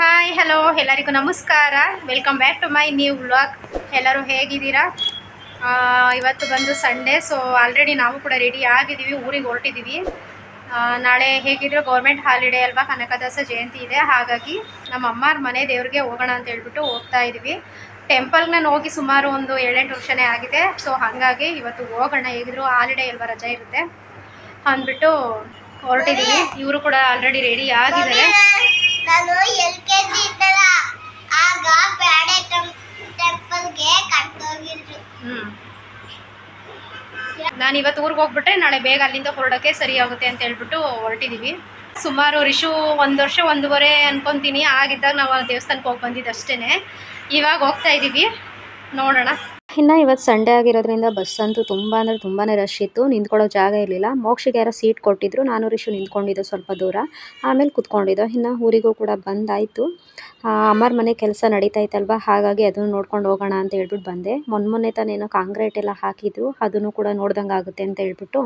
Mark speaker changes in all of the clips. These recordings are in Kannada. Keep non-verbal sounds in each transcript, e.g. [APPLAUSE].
Speaker 1: ಹಾಯ್ ಹಲೋ ಎಲ್ಲರಿಗೂ ನಮಸ್ಕಾರ. Welcome back to my new vlog ಎಲ್ಲರೂ ಹೇಗಿದ್ದೀರಾ? ಇವತ್ತು ಬಂದು ಸಂಡೇ ಸೊ ಆಲ್ರೆಡಿ ನಾವು ಕೂಡ ರೆಡಿ ಆಗಿದ್ದೀವಿ, ಊರಿಗೆ ಹೊರಟಿದ್ದೀವಿ. ನಾಳೆ ಹೇಗಿದ್ರು ಗೌರ್ಮೆಂಟ್ ಹಾಲಿಡೇ ಅಲ್ವಾ, ಕನಕದಾಸ ಜಯಂತಿ ಇದೆ. ಹಾಗಾಗಿ ನಮ್ಮ ಅಮ್ಮಾರ ಮನೆ ದೇವ್ರಿಗೆ ಹೋಗೋಣ ಅಂತ ಹೇಳ್ಬಿಟ್ಟು ಹೋಗ್ತಾ ಇದ್ದೀವಿ. ಟೆಂಪಲ್ಗೆ ನಾನು ಹೋಗಿ ಸುಮಾರು ಒಂದು ಏಳೆಂಟು ವರ್ಷನೇ ಆಗಿದೆ. ಸೊ ಹಾಗಾಗಿ ಇವತ್ತು ಹೋಗೋಣ, ಹೇಗಿದ್ರು ಹಾಲಿಡೇ ಅಲ್ವಾ, ರಜೆ ಇರುತ್ತೆ ಅಂದ್ಬಿಟ್ಟು ಹೊರಟಿದ್ದೀವಿ. ಇವರು ಕೂಡ ಆಲ್ರೆಡಿ ರೆಡಿ ಆಗಿದ್ದಾರೆ.
Speaker 2: ನಾನು ಎಲ್ ಕೆ ಜಿ ಇದ್ದಲ್ಲ ಆಗ ಬ್ಯಾಡೆ ಟೆಂಪಲ್ಗೆ ಕರ್ಕೊಂಡೋಗಿದ್ರು
Speaker 1: ನಾನು ಇವತ್ತು ಊರಿಗೆ ಹೋಗ್ಬಿಟ್ರೆ ನಾಳೆ ಬೇಗ ಅಲ್ಲಿಂದ ಹೊರಡೋಕ್ಕೆ ಸರಿ ಆಗುತ್ತೆ ಅಂತ ಹೇಳ್ಬಿಟ್ಟು ಹೊರಟಿದ್ದೀವಿ ಸುಮಾರು ರಿಶು ಒಂದು ವರ್ಷ ಒಂದೂವರೆ ಅನ್ಕೊಂತೀನಿ, ಆಗಿದ್ದಾಗ ನಾವು ದೇವಸ್ಥಾನಕ್ಕೆ ಹೋಗಿ ಬಂದಿದ್ದು ಅಷ್ಟೇ ಇವಾಗ ಹೋಗ್ತಾ ಇದ್ದೀವಿ ನೋಡೋಣ.
Speaker 3: ಇನ್ನು ಇವತ್ತು ಸಂಡೇ ಆಗಿರೋದ್ರಿಂದ ಬಸ್ ಅಂತೂ ತುಂಬ ಅಂದರೆ ತುಂಬಾ ರಶ್ ಇತ್ತು. ನಿಂತ್ಕೊಳ್ಳೋ ಜಾಗ ಇರಲಿಲ್ಲ. ಮೋಕ್ಷಿಗೆ ಯಾರೋ ಸೀಟ್ ಕೊಟ್ಟಿದ್ರು. ನಾನು ರಿಶು ನಿಂತ್ಕೊಂಡಿದ್ದು ಸ್ವಲ್ಪ ದೂರ. ಆಮೇಲೆ ಕುತ್ಕೊಂಡಿದ್ದೆ. ಇನ್ನು ಊರಿಗೂ ಕೂಡ ಬಂದಾಯಿತು. ಅಮ್ಮರ ಮನೆ ಕೆಲಸ ನಡೀತಾ ಇತ್ತಲ್ವ ಹಾಗಾಗಿ ಅದನ್ನು ನೋಡ್ಕೊಂಡು ಹೋಗೋಣ ಅಂತ ಹೇಳ್ಬಿಟ್ಟು ಬಂದೆ. ಮೊನ್ನೆ ಮೊನ್ನೆ ತಾನೇನೋ ಕಾಂಕ್ರೀಟ್ ಎಲ್ಲ ಹಾಕಿದ್ರು. ಅದನ್ನು ಕೂಡ ನೋಡ್ದಂಗೆ ಆಗುತ್ತೆ ಅಂತ ಹೇಳ್ಬಿಟ್ಟು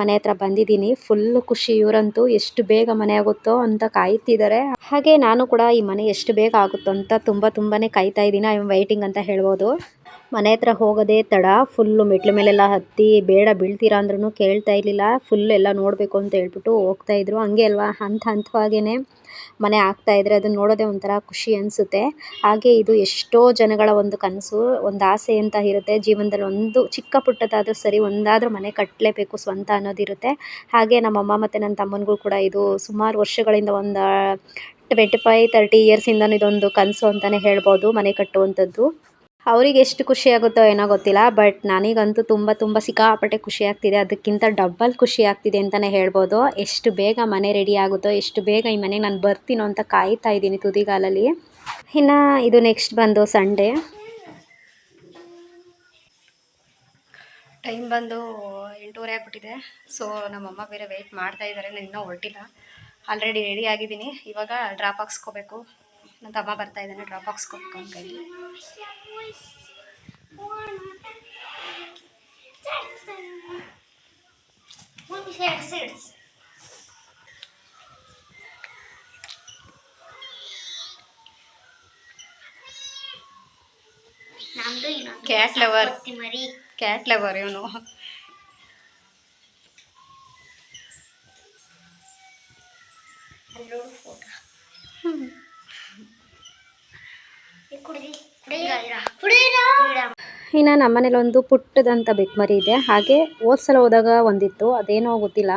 Speaker 3: ಮನೆ ಹತ್ರ ಬಂದಿದ್ದೀನಿ. ಫುಲ್ ಖುಷಿ. ಇವರಂತೂ ಎಷ್ಟು ಬೇಗ ಮನೆ ಆಗುತ್ತೋ ಅಂತ ಕಾಯ್ತಿದ್ದಾರೆ ಹಾಗೆ ನಾನು ಕೂಡ ಈ ಮನೆ ಎಷ್ಟು ಬೇಗ ಆಗುತ್ತೋ ಅಂತ ತುಂಬ ತುಂಬಾ ಕಾಯ್ತಾ ಇದ್ದೀನಿ. ಐ ಆಮ್ ವೈಟಿಂಗ್ ಅಂತ ಹೇಳ್ಬೋದು. ಮನೆ ಹತ್ರ ಹೋಗೋದೇ ತಡ. ಫುಲ್ಲು ಮೆಟ್ಲು ಮೇಲೆಲ್ಲ ಹತ್ತಿ, ಬೇಡ ಬೀಳ್ತೀರಾ ಅಂದ್ರೂ ಕೇಳ್ತಾ ಇರಲಿಲ್ಲ. ಫುಲ್ ಎಲ್ಲ ನೋಡಬೇಕು ಅಂತ ಹೇಳ್ಬಿಟ್ಟು ಹೋಗ್ತಾ ಇದ್ರು. ಹಂಗೆ ಅಲ್ವಾ? ಹಂತ ಹಂತವಾಗೇ ಮನೆ ಆಗ್ತಾ ಇದ್ರೆ ಅದನ್ನ ನೋಡೋದೇ ಒಂಥರ ಖುಷಿ ಅನಿಸುತ್ತೆ. ಹಾಗೆ ಇದು ಎಷ್ಟೋ ಜನಗಳ ಒಂದು ಕನಸು, ಒಂದು ಆಸೆ ಅಂತ ಇರುತ್ತೆ. ಜೀವನದಲ್ಲಿ ಒಂದು ಚಿಕ್ಕ ಪುಟ್ಟದಾದರೂ ಸರಿ ಒಂದಾದರೂ ಮನೆ ಕಟ್ಟಲೇಬೇಕು ಸ್ವಂತ ಅನ್ನೋದಿರುತ್ತೆ ಹಾಗೆ ನಮ್ಮಮ್ಮ ಮತ್ತು ನನ್ನ ತಮ್ಮನಿಗೂ ಕೂಡ ಇದು ಸುಮಾರು ವರ್ಷಗಳಿಂದ ಒಂದು ಟ್ವೆಂಟಿ ಫೈವ್ ತರ್ಟಿ ಇಯರ್ಸಿಂದನೂ ಇದೊಂದು ಕನಸು ಅಂತಲೇ ಹೇಳ್ಬೋದು ಮನೆ ಕಟ್ಟುವಂಥದ್ದು. ಅವ್ರಿಗೆ ಎಷ್ಟು ಖುಷಿ ಆಗುತ್ತೋ ಏನೋ ಗೊತ್ತಿಲ್ಲ, ಬಟ್ ನನಗಂತೂ ತುಂಬ ತುಂಬ ಸಿಕ್ಕಾಪಟ್ಟೆ ಖುಷಿ ಆಗ್ತಿದೆ. ಅದಕ್ಕಿಂತ ಡಬ್ಬಲ್ ಖುಷಿ ಆಗ್ತಿದೆ ಅಂತಲೇ ಹೇಳ್ಬೋದು. ಎಷ್ಟು ಬೇಗ ಮನೆ ರೆಡಿ ಆಗುತ್ತೋ, ಎಷ್ಟು ಬೇಗ ಈ ಮನೆಗೆ ನಾನು ಬರ್ತೀನೋ ಅಂತ ಕಾಯ್ತಾ ಇದ್ದೀನಿ ತುದಿಗಾಲಲ್ಲಿ. ಇನ್ನು ಇದು ನೆಕ್ಸ್ಟ್ ಬಂದು ಸಂಡೇ
Speaker 1: ಟೈಮ್ ಬಂದು ಎಂಟೂವರೆ ಆಗಿಬಿಟ್ಟಿದೆ. ಸೊ ನಮ್ಮಮ್ಮ ಬೇರೆ ವೆಯ್ಟ್ ಮಾಡ್ತಾ ಇದ್ದಾರೆ ನಾನು ಇನ್ನೂ ಹೊರಟಿಲ್ಲ. ಆಲ್ರೆಡಿ ರೆಡಿ ಆಗಿದ್ದೀನಿ. ಇವಾಗ ಡ್ರಾಪ್ ಹಾಕ್ಸ್ಕೋಬೇಕು. ನನ್ನ ತಮ್ಮ ಬರ್ತಾ ಇದ್ದಾನೆ ಡ್ರಾಪ್ ಹಾಕ್ಸ್ಕೋಬೇಕು ಅಂತ
Speaker 2: క్యాట్ లవర్ క్యాట్ లవర్ ఏమో
Speaker 3: ಇನ್ನು ನಮ್ಮನೇಲಿ ಒಂದು ಪುಟ್ಟದಂಥ ಬೆಕ್ಮರಿ ಇದೆ. ಹಾಗೆ ಹೋದ್ಸಲ ಹೋದಾಗ ಒಂದಿತ್ತು. ಅದೇನೋ ಗೊತ್ತಿಲ್ಲ.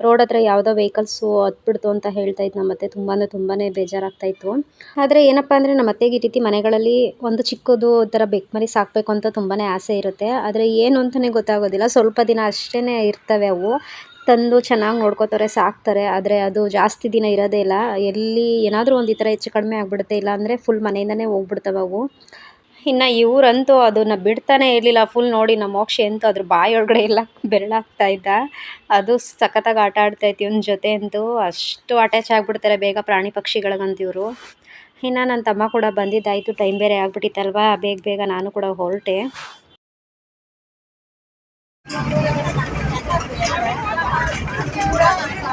Speaker 3: ರೋಡ್ ಹತ್ರ ಯಾವುದೋ ವೆಹಿಕಲ್ಸು ಹತ್ಬಿಡ್ತು ಅಂತ ಹೇಳ್ತಾ ಇತ್ತು ನಮ್ಮತ್ತೆ ತುಂಬ ತುಂಬಾ ಬೇಜಾರಾಗ್ತಾ ಇತ್ತು. ಆದರೆ ಏನಪ್ಪ ಅಂದರೆ ನಮ್ಮ ಅತ್ತೆಗೆ ಈ ರೀತಿ ಮನೆಗಳಲ್ಲಿ ಒಂದು ಚಿಕ್ಕದು ಥರ ಬೆಕ್ಮರಿ ಸಾಕಬೇಕು ಅಂತ ತುಂಬಾ ಆಸೆ ಇರುತ್ತೆ. ಆದರೆ ಏನು ಅಂತಲೇ ಗೊತ್ತಾಗೋದಿಲ್ಲ. ಸ್ವಲ್ಪ ದಿನ ಅಷ್ಟೇ ಇರ್ತವೆ ಅವು. ತಂದು ಚೆನ್ನಾಗಿ ನೋಡ್ಕೋತಾರೆ, ಸಾಕ್ತಾರೆ. ಆದರೆ ಅದು ಜಾಸ್ತಿ ದಿನ ಇರೋದೇ ಇಲ್ಲ. ಎಲ್ಲಿ ಏನಾದರೂ ಒಂದು ಈ ಥರ ಹೆಚ್ಚು ಕಡಿಮೆ ಆಗಿಬಿಡುತ್ತೆ, ಇಲ್ಲ ಅಂದರೆ ಫುಲ್ ಮನೆಯಿಂದನೇ ಹೋಗ್ಬಿಡ್ತವೆ ಅವು. ಇನ್ನು ಇವರಂತೂ ಅದನ್ನು ಬಿಡ್ತಾನೆ ಇರಲಿಲ್ಲ. ಫುಲ್ ನೋಡಿ ನಮ್ಮ ಮೋಕ್ಷಿ ಅಂತೂ ಅದ್ರ ಬಾಯಿ ಒಳಗಡೆ ಎಲ್ಲ ಬೆರಳಾಗ್ತಾ ಇದ್ದ. ಅದು ಸಖತ್ತಾಗಿ ಆಟ ಆಡ್ತಾ ಇತ್ತು ಇವನ ಜೊತೆ ಅಂತೂ. ಅಷ್ಟು ಅಟ್ಯಾಚ್ ಆಗಿಬಿಡ್ತಾರೆ ಬೇಗ ಪ್ರಾಣಿ ಪಕ್ಷಿಗಳಿಗಂತ ಇವರು. ಇನ್ನು ನನ್ನ ತಮ್ಮ ಕೂಡ ಬಂದಿದ್ದಾಯಿತು. ಟೈಮ್ ಬೇರೆ ಆಗಿಬಿಟ್ಟಿತ್ತಲ್ವಾ? ಬೇಗ ಬೇಗ ನಾನು ಕೂಡ ಹೊರಟೆ.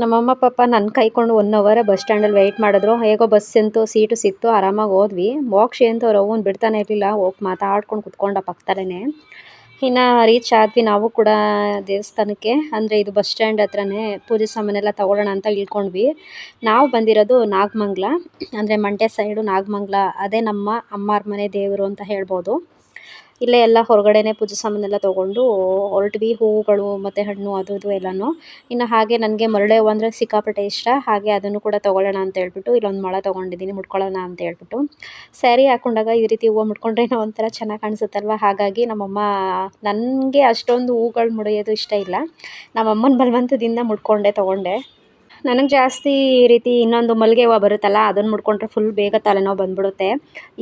Speaker 3: ನಮ್ಮಮ್ಮ, ಪಾಪ ನನ್ನ ಕೈಕೊಂಡು ಒನ್ ಅವರ್ ಬಸ್ ಸ್ಟ್ಯಾಂಡಲ್ಲಿ ವೆಯ್ಟ್ ಮಾಡಿದ್ರು. ಹೇಗೋ ಬಸ್ ಅಂತೂ ಸೀಟು ಸಿಕ್ತು, ಆರಾಮಾಗಿ ಹೋದ್ವಿ. ಮೋಕ್ಷಿ ಅಂತೂ ಅವ್ರು ಅವ್ವನ್ನ ಬಿಡ್ತಾನೆ ಇರಲಿಲ್ಲ. ಹೋಗಿ ಮಾತಾಡ್ಕೊಂಡು ಕುತ್ಕೊಂಡ ಪಕ್ಕದಲ್ಲೇ ಇನ್ನು ರೀಚ್ ಆದ್ವಿ ನಾವು ಕೂಡ ದೇವಸ್ಥಾನಕ್ಕೆ. ಅಂದರೆ ಇದು ಬಸ್ ಸ್ಟ್ಯಾಂಡ್ ಹತ್ರನೇ ಪೂಜೆ ಸಾಮಾನೆಲ್ಲ ತಗೊಳ್ಳೋಣ ಅಂತ ಇಳ್ಕೊಂಡ್ವಿ. ನಾವು ಬಂದಿರೋದು ನಾಗಮಂಗ್ಲ. ಅಂದರೆ ಮಂಡ್ಯ ಸೈಡು ನಾಗಮಂಗ್ಲ. ಅದೇ ನಮ್ಮ ಅಮ್ಮಾರ ಮನೆ ದೇವರು ಅಂತ ಹೇಳ್ಬೋದು. ಇಲ್ಲೇ ಎಲ್ಲ ಹೊರಗಡೆನೇ ಪೂಜೆ ಸಾಮಾನೆಲ್ಲ ತೊಗೊಂಡು ಹೊರಟ್ವಿ, ಹೂವುಗಳು ಮತ್ತು ಹಣ್ಣು ಅದು ಇದು ಎಲ್ಲನೂ. ಇನ್ನು ಹಾಗೆ ನನಗೆ ಮರಳೆ ಹೂವು ಅಂದರೆ ಸಿಕ್ಕಾಪಟ್ಟೆ ಇಷ್ಟ. ಹಾಗೆ ಅದನ್ನು ಕೂಡ ತೊಗೊಳ್ಳೋಣ ಅಂತ ಹೇಳ್ಬಿಟ್ಟು ಇಲ್ಲೊಂದು ಮೊಳ ತೊಗೊಂಡಿದ್ದೀನಿ, ಮುಟ್ಕೊಳ್ಳೋಣ ಅಂತ ಹೇಳ್ಬಿಟ್ಟು. ಸ್ಯಾರಿ ಹಾಕೊಂಡಾಗ ಈ ರೀತಿ ಹೂವು ಮುಡ್ಕೊಂಡ್ರೆ ಏನೋ ಒಂಥರ ಚೆನ್ನಾಗಿ ಕಾಣಿಸುತ್ತಲ್ವ? ಹಾಗಾಗಿ ನಮ್ಮಮ್ಮ, ನನಗೆ ಅಷ್ಟೊಂದು ಹೂಗಳು ಮುಡಿಯೋದು ಇಷ್ಟ ಇಲ್ಲ. ನಮ್ಮಮ್ಮನ ಬಲವಂತದಿಂದ ಮುಟ್ಕೊಂಡೆ, ತೊಗೊಂಡೆ. ನನಗೆ ಜಾಸ್ತಿ ಈ ರೀತಿ ಇನ್ನೊಂದು ಮಲ್ಲಿಗೆ ಹೂವು ಬರುತ್ತಲ್ಲ ಅದನ್ನು ಮುಡ್ಕೊಂಡ್ರೆ ಫುಲ್ ಬೇಗ ತಲೆನೋವು ಬಂದ್ಬಿಡುತ್ತೆ.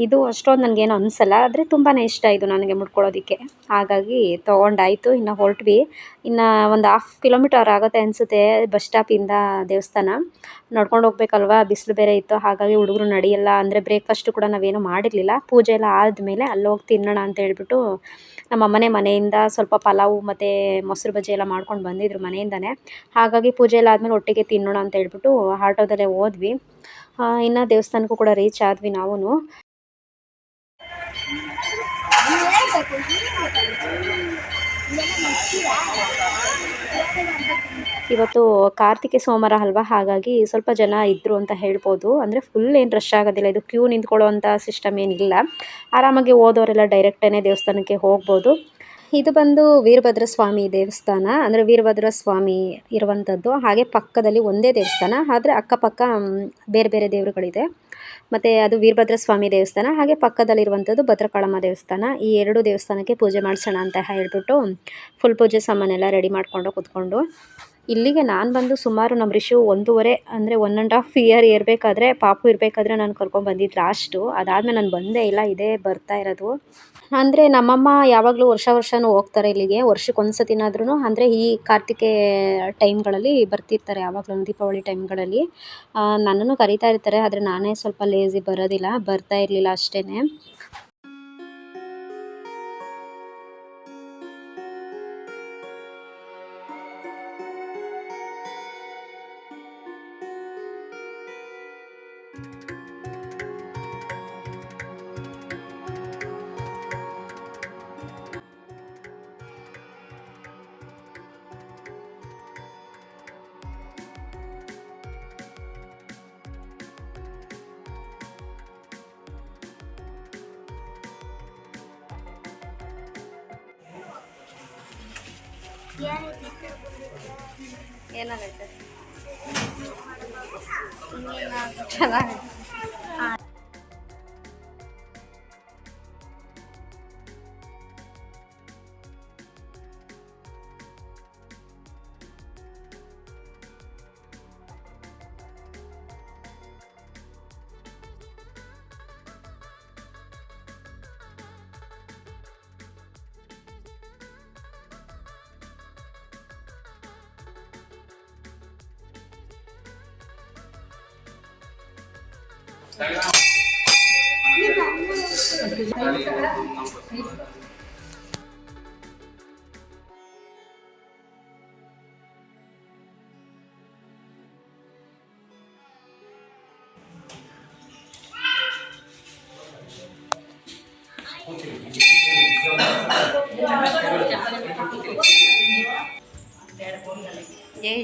Speaker 3: ಇದು ಅಷ್ಟೊಂದು ನನಗೇನು ಅನಿಸಲ್ಲ, ಆದರೆ ತುಂಬಾ ಇಷ್ಟ ಇದು ನನಗೆ ಮುಡ್ಕೊಳ್ಳೋದಕ್ಕೆ. ಹಾಗಾಗಿ ತೊಗೊಂಡಾಯಿತು, ಇನ್ನು ಹೊರಟ್ವಿ. ಇನ್ನು ಒಂದು ಹಾಫ್ ಕಿಲೋಮೀಟರ್ ಆಗುತ್ತೆ ಅನಿಸುತ್ತೆ ಬಸ್ ಸ್ಟಾಪಿಂದ ದೇವಸ್ಥಾನ. ನಡ್ಕೊಂಡು ಹೋಗ್ಬೇಕಲ್ವಾ, ಬಿಸಿಲು ಬೇರೆ ಇತ್ತು, ಹಾಗಾಗಿ ಹುಡುಗರು ನಡೆಯಲ್ಲ, ಅಂದರೆ ಬ್ರೇಕ್ಫಾಸ್ಟು ಕೂಡ ನಾವೇನು ಮಾಡಿರಲಿಲ್ಲ. ಪೂಜೆ ಎಲ್ಲ ಆದಮೇಲೆ ಅಲ್ಲೋಗಿ ತಿನ್ನೋಣ ಅಂತ ಹೇಳ್ಬಿಟ್ಟು ನಮ್ಮ ಅಮ್ಮನೇ ಮನೆಯಿಂದ ಸ್ವಲ್ಪ ಪಲಾವು ಮತ್ತು ಮೊಸರು ಬಜ್ಜಿ ಎಲ್ಲ ಮಾಡ್ಕೊಂಡು ಬಂದಿದ್ರು ಮನೆಯಿಂದನೇ. ಹಾಗಾಗಿ ಪೂಜೆ ಎಲ್ಲ ಆದಮೇಲೆ ಒಟ್ಟಿಗೆ ತಿನ್ನೋಣ ಅಂತ ಹೇಳ್ಬಿಟ್ಟು ಆಟೋದಲ್ಲೇ ಹೋದ್ವಿ. ಇನ್ನು ದೇವಸ್ಥಾನಕ್ಕೂ ಕೂಡ ರೀಚ್ ಆದ್ವಿ ನಾವು ಇವತ್ತು ಕಾರ್ತಿಕೆ ಸೋಮವಾರ ಅಲ್ವಾ? ಹಾಗಾಗಿ ಸ್ವಲ್ಪ ಜನ ಇದ್ದರು ಅಂತ ಹೇಳ್ಬೋದು. ಅಂದರೆ ಫುಲ್ ಏನು ರಶ್ ಆಗೋದಿಲ್ಲ. ಇದು ಕ್ಯೂ ನಿಂತ್ಕೊಳ್ಳೋವಂಥ ಸಿಸ್ಟಮ್ ಏನಿಲ್ಲ. ಆರಾಮಾಗಿ ಓದೋರೆಲ್ಲ ಡೈರೆಕ್ಟೇ ದೇವಸ್ಥಾನಕ್ಕೆ ಹೋಗ್ಬೋದು. ಇದು ಬಂದು ವೀರಭದ್ರ ಸ್ವಾಮಿ ದೇವಸ್ಥಾನ. ಅಂದರೆ ವೀರಭದ್ರ ಸ್ವಾಮಿ ಇರುವಂಥದ್ದು ಹಾಗೆ ಪಕ್ಕದಲ್ಲಿ ಒಂದೇ ದೇವಸ್ಥಾನ. ಆದರೆ ಅಕ್ಕಪಕ್ಕ ಬೇರೆ ಬೇರೆ ದೇವರುಗಳಿದೆ. ಮತ್ತು ಅದು ವೀರಭದ್ರ ಸ್ವಾಮಿ ದೇವಸ್ಥಾನ. ಹಾಗೆ ಪಕ್ಕದಲ್ಲಿರುವಂಥದ್ದು ಭದ್ರಕಾಳಮ್ಮ ದೇವಸ್ಥಾನ. ಈ ಎರಡು ದೇವಸ್ಥಾನಕ್ಕೆ ಪೂಜೆ ಮಾಡಿಸೋಣ ಅಂತ ಹೇಳ್ಬಿಟ್ಟು ಫುಲ್ ಪೂಜೆ ಸಾಮಾನೆಲ್ಲ ರೆಡಿ ಮಾಡಿಕೊಂಡು ಕೂತ್ಕೊಂಡು ಇಲ್ಲಿಗೆ ನಾನು ಬಂದು ಸುಮಾರು ನಮ್ಮ ರಿಷು ಒಂದೂವರೆ ಅಂದರೆ ಒನ್ ಆ್ಯಂಡ್ ಹಾಫ್ ಇಯರ್ ಇರಬೇಕಾದ್ರೆ, ಪಾಪು ಇರಬೇಕಾದ್ರೆ ನಾನು ಕರ್ಕೊಂಡು ಬಂದಿದ್ದು ಲಾಸ್ಟು ಅದಾದಮೇಲೆ ನಾನು ಬಂದೇ ಇಲ್ಲ, ಇದೇ ಬರ್ತಾ ಇರೋದು. ಅಂದರೆ ನಮ್ಮಮ್ಮ ಯಾವಾಗಲೂ ವರ್ಷ ವರ್ಷವೂ ಹೋಗ್ತಾರೆ ಇಲ್ಲಿಗೆ. ವರ್ಷಕ್ಕೆ ಒಂದು ಸತಿನಾದ್ರೂ ಅಂದರೆ ಈ ಕಾರ್ತಿಕೆ ಟೈಮ್ಗಳಲ್ಲಿ ಬರ್ತಿರ್ತಾರೆ ಯಾವಾಗಲೂ, ದೀಪಾವಳಿ ಟೈಮ್ಗಳಲ್ಲಿ. ನನ್ನನ್ನು ಕರಿತಾ ಇರ್ತಾರೆ, ಆದರೆ ನಾನೇ ಸ್ವಲ್ಪ ಲೇಜಿ ಬರೋದಿಲ್ಲ, ಬರ್ತಾ ಇರಲಿಲ್ಲ ಅಷ್ಟೇ ಏನಾಗೈತೆ? जय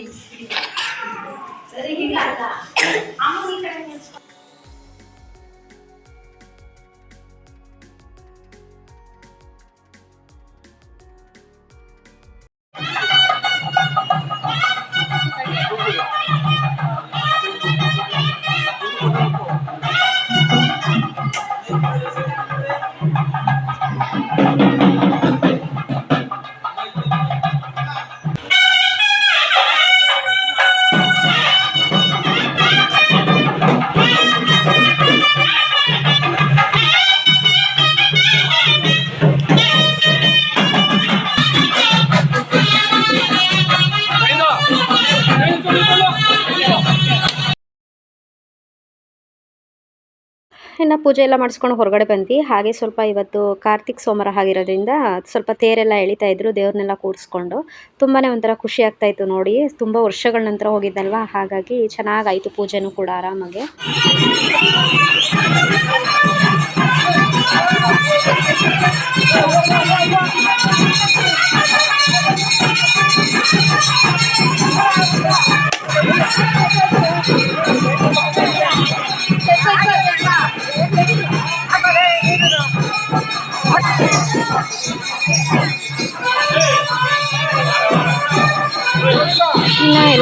Speaker 3: श्री सर ही गाता। हम ही करेंगे। ಚೆನ್ನಾಗಿ ಏಯ್ ಇನ್ನು ಪೂಜೆ ಎಲ್ಲ ಮಾಡಿಸ್ಕೊಂಡು ಹೊರಗಡೆ ಬಂದ್ವಿ. ಹಾಗೆ ಸ್ವಲ್ಪ ಇವತ್ತು ಕಾರ್ತಿಕ್ ಸೋಮವಾರ ಆಗಿರೋದ್ರಿಂದ ಸ್ವಲ್ಪ ತೇರೆಲ್ಲ ಎಳಿತಾ ಇದ್ರು, ದೇವ್ರನ್ನೆಲ್ಲ ಕೂರಿಸ್ಕೊಂಡು ತುಂಬಾ ಒಂಥರ ಖುಷಿ ಆಗ್ತಾ ಇತ್ತು ನೋಡಿ. ತುಂಬ ವರ್ಷಗಳ ನಂತರ ಹೋಗಿದ್ದಲ್ವಾ? ಹಾಗಾಗಿ ಚೆನ್ನಾಗಾಯಿತು ಪೂಜೆನೂ ಕೂಡ ಆರಾಮಾಗಿ. [LAUGHS]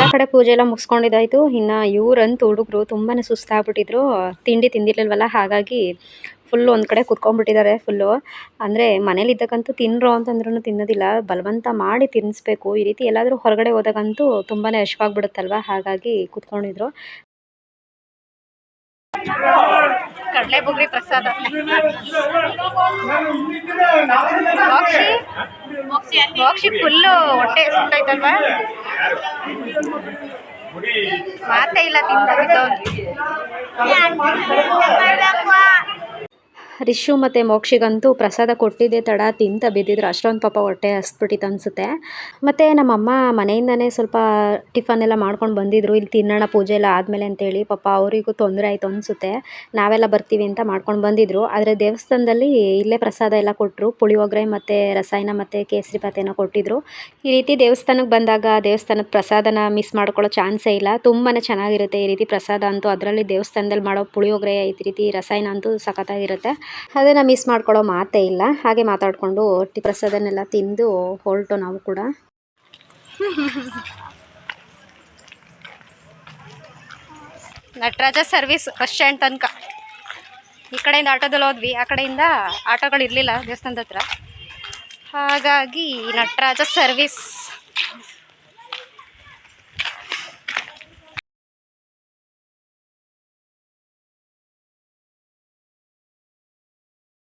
Speaker 3: ಎಲ್ಲ ಕಡೆ ಪೂಜೆ ಎಲ್ಲ ಮುಗಿಸ್ಕೊಂಡಿದ್ದಾಯ್ತು. ಇನ್ನು ಇವರಂತೂ ಹುಡುಗರು ತುಂಬಾ ಸುಸ್ತಾಗ್ಬಿಟ್ಟಿದ್ರು. ತಿಂಡಿ ತಿಂದಿರ್ಲಿಲ್ವಲ್ಲ, ಹಾಗಾಗಿ ಫುಲ್ ಒಂದ್ ಕಡೆ ಕುತ್ಕೊಂಡ್ಬಿಟ್ಟಿದ್ದಾರೆ ಫುಲ್ಲು ಮನೇಲಿ ಮನೇಲಿದ್ದಕ್ಕಂತೂ ತಿನ್ರೋ ಅಂತಂದ್ರೂ ತಿನ್ನೋದಿಲ್ಲ. ಬಲವಂತ ಮಾಡಿ ತಿನ್ನಿಸ್ಬೇಕು ಈ ರೀತಿ ಎಲ್ಲಾದರೂ ಹೊರಗಡೆ ಹೋದಾಗಂತೂ ತುಂಬಾನೇ ಹಶ್ವಾಗ್ಬಿಡುತ್ತಲ್ವ ಹಾಗಾಗಿ ಕುತ್ಕೊಂಡಿದ್ರು.
Speaker 1: ಕಡಲೆ ಬುಗ್ರಿ ಪ್ರಸಾದ. ಮೋಕ್ಷಿ? ಮೋಕ್ಷಿ ಫುಲ್ಲು ಹೊಟ್ಟೆ ಸುಟ್ಟೈತಲ್ವಾ ಮಾತೇ ಇಲ್ಲ ತಿಂದ
Speaker 3: ರಿಶು ಮತ್ತು ಮೋಕ್ಷಿಗಂತೂ ಪ್ರಸಾದ ಕೊಟ್ಟಿದ್ದೆ ತಡ, ತಿಂತ ಬಿದ್ದಿದ್ರು. ಅಷ್ಟೊಂದು ಪಾಪ ಹೊಟ್ಟೆ ಹಸ್ಬಿಟ್ಟಿತ್ತು ಅನಿಸುತ್ತೆ. ಮತ್ತು ನಮ್ಮಮ್ಮ ಮನೆಯಿಂದನೇ ಸ್ವಲ್ಪ ಟಿಫನ್ ಎಲ್ಲ ಮಾಡ್ಕೊಂಡು ಬಂದಿದ್ರು. ಇಲ್ಲಿ ತಿನ್ನೋಣ, ಪೂಜೆ ಎಲ್ಲ ಆದಮೇಲೆ ಅಂತೇಳಿ ಪಾಪ ಅವರಿಗೂ ತೊಂದರೆ ಆಯಿತು ಅನಿಸುತ್ತೆ. ನಾವೆಲ್ಲ ಬರ್ತೀವಿ ಅಂತ ಮಾಡ್ಕೊಂಡು ಬಂದಿದ್ರು. ಆದರೆ ದೇವಸ್ಥಾನದಲ್ಲಿ ಇಲ್ಲೇ ಪ್ರಸಾದ ಎಲ್ಲ ಕೊಟ್ಟರು ಪುಳಿಯೋಗರೆ ಮತ್ತು ರಸಾಯನ ಮತ್ತು ಕೇಸರಿ ಪಾತೆನ ಕೊಟ್ಟಿದ್ರು. ಈ ರೀತಿ ದೇವಸ್ಥಾನಕ್ಕೆ ಬಂದಾಗ ದೇವಸ್ಥಾನದ ಪ್ರಸಾದನ ಮಿಸ್ ಮಾಡ್ಕೊಳ್ಳೋ ಚಾನ್ಸೇ ಇಲ್ಲ. ತುಂಬಾ ಚೆನ್ನಾಗಿರುತ್ತೆ ಈ ರೀತಿ ಪ್ರಸಾದ ಅಂತೂ. ಅದರಲ್ಲಿ ದೇವಸ್ಥಾನದಲ್ಲಿ ಮಾಡೋ ಪುಳಿಯೋಗರೆ, ಈ ರೀತಿ ರಸಾಯನ ಅಂತೂ ಸಖತ್ತಾಗಿರುತ್ತೆ. ಅದನ್ನು ಮಿಸ್ ಮಾಡ್ಕೊಳ್ಳೋ ಮಾತೇ ಇಲ್ಲ. ಹಾಗೆ ಮಾತಾಡಿಕೊಂಡು ಟಿ ಪ್ರಸಾದನೆಲ್ಲ ತಿಂದು ಹೊರಟು ನಾವು ಕೂಡ.
Speaker 1: ನಟರಾಜ ಸರ್ವಿಸ್ ಸ್ಟ್ಯಾಂಡ್ ತನಕ. ಈ ಕಡೆಯಿಂದ ಆಟೋದಲ್ಲಿ ಹೋದ್ವಿ. ಆ ಕಡೆಯಿಂದ ಆಟೋಗಳು ಇರಲಿಲ್ಲ ದೇವಸ್ಥಾನದ ಹತ್ರ. ಹಾಗಾಗಿ ನಟರಾಜ ಸರ್ವಿಸ್.